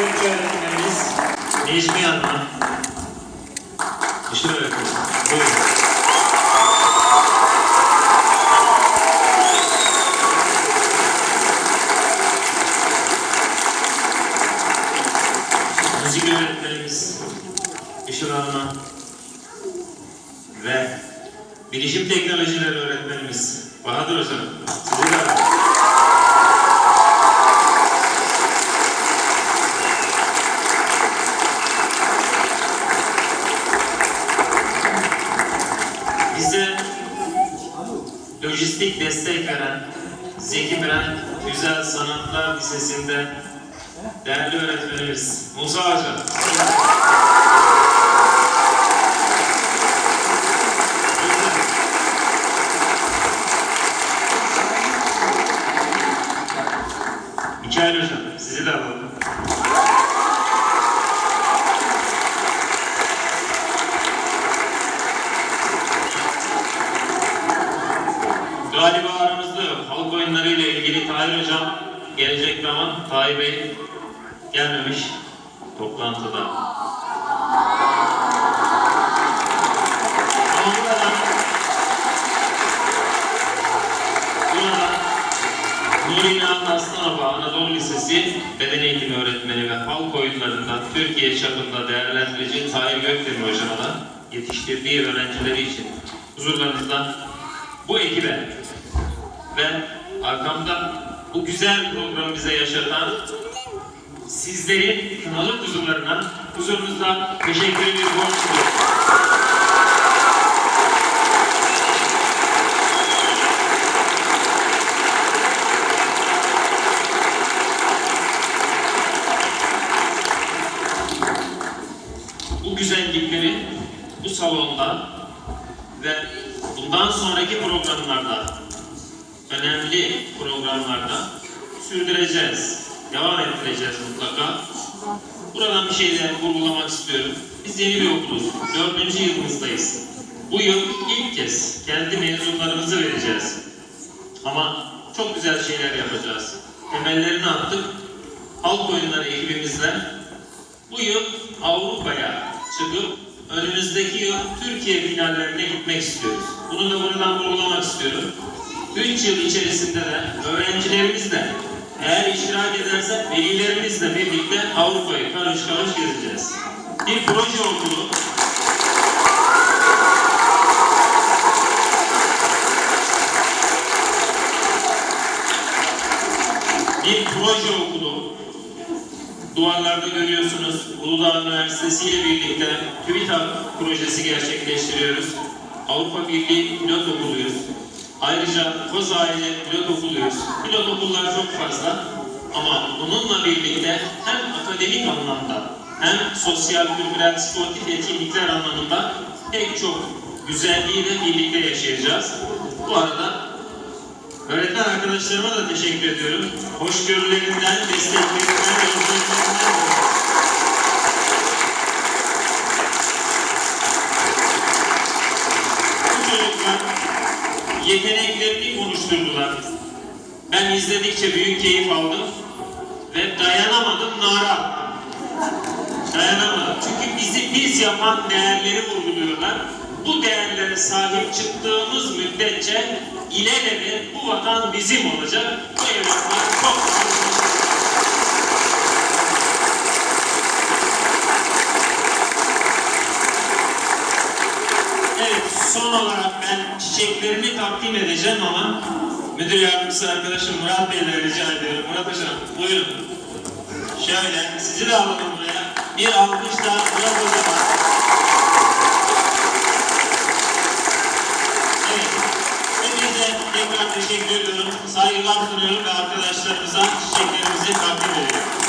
Türkçe öğretmenimiz Necmi Hanım'a. İşte öğretmenim. Buyurun. Müzik öğretmenimiz Işıl Hanım'a ve bilişim teknolojileri öğretmenimiz Bahadır Hocam. Sizi de alalım. Bize lojistik destek veren Zeki Biren Güzel Sanatlar Lisesi'nde değerli öğretmenimiz Musa Hoca. Mikail Hocam, sizi de alalım. Galiba aramızda yok. Halk ilgili Tahir Hocam gelecekti ama Tahir Bey gelmemiş toplantıda. Ama Aslanova Anadolu Lisesi Beden Eğitimi Öğretmeni ve Halk Oyunlarında Türkiye çapında değerlendirici Tahir Gökdemir Hocam'a yetiştirdiği öğrencileri için huzurlarınızda bu ekibe ve arkamda bu güzel programı bize yaşatan sizlerin kınalı kuzularına huzurunuzda teşekkür duyuyorum. bu güzellikleri bu salonda ve bundan sonraki programlarda önemli programlarda sürdüreceğiz. Devam ettireceğiz mutlaka. Buradan bir şey de vurgulamak istiyorum. Biz yeni bir okuluz. Dördüncü yılımızdayız. Bu yıl ilk kez kendi mezunlarımızı vereceğiz. Ama çok güzel şeyler yapacağız. Temellerini attık. Halk oyunları ekibimizle bu yıl Avrupa'ya çıkıp önümüzdeki yıl Türkiye finallerine gitmek istiyoruz. Bunu da buradan vurgulamak istiyorum. 3 yıl içerisinde de öğrencilerimizle eğer iştirak ederse velilerimizle birlikte Avrupa'yı karış karış gezeceğiz. Bir proje okulu bir proje okulu Duvarlarda görüyorsunuz Uludağ Üniversitesi ile birlikte TÜBİTAK projesi gerçekleştiriyoruz. Avrupa Birliği pilot okuluyuz. Ayrıca Koza ile pilot okuluyuz. Pilot okullar çok fazla ama bununla birlikte hem akademik anlamda hem sosyal, kültürel, sportif etkinlikler anlamında pek çok güzelliğiyle birlikte yaşayacağız. Bu arada Öğretmen arkadaşlarıma da teşekkür ediyorum. Hoşgörülerinden, desteklerinden, yolculuklarından yeteneklerini konuşturdular. Ben izledikçe büyük keyif aldım ve dayanamadım nara. Dayanamadım. Çünkü bizi biz yapan değerleri vurguluyorlar. Bu değerlere sahip çıktığımız müddetçe ilelebet bu vatan bizim olacak. Bu evlatlar çok Evet, son olarak ben çiçeklerimi takdim edeceğim ama müdür yardımcısı arkadaşım Murat Bey'le rica ediyorum. Murat Hocam, buyurun. Şöyle, sizi de alalım buraya. Bir alkış da Murat Hocam'a. Evet, hepinize tekrar teşekkür ediyorum. Saygılar sunuyorum ve arkadaşlarımıza çiçeklerimizi takdim ediyorum.